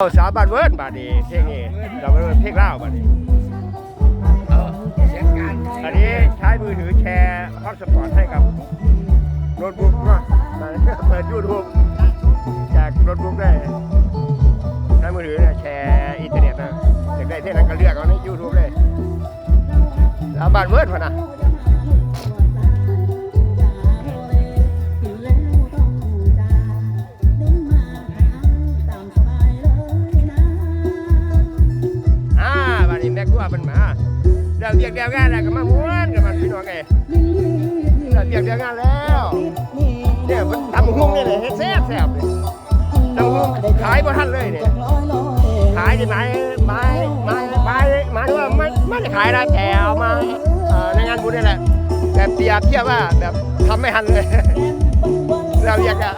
เอาสาวบ้านเวิร์ดบาดนี้เพลงนี้สาบานเวิร์ดเพลงเล่าบาดนี้อันนี้ใช้มือถือแชร์ฮอตสปอตให้กับโน้ตบุ๊กเนาะมาเปิดยูทูบจากโน้ตบุ๊กได้ใช้มือถือเนี่ยแชร์อินเทอร์เน็ตนะอยากได้ที่นั้นก็เลือกเอาในยูทูบเลยสาวบ้านเวิร์ดพะนะ เป็นมาเดี๋ยวเรียกเดียวงานแล้วก็มาม้วนกับมันพี่น้องไงเดี๋ยวเรียกเดียวงานแล้วเนี่ยมันทำหุ้งนี่เลยเฮ็ดแซ่บแซ่บเลยทำหุ้งขายบ่ทันเลยเนี่ยขายที่ไหนไม้ไม้ไม้ไม้ว่าไม่ไม่ได้ขายนะแต่เอามาในงานบุญนี่แหละแต่เปรียบเทียบว่าแบบทำไม่ทันเลยเราอยากจะ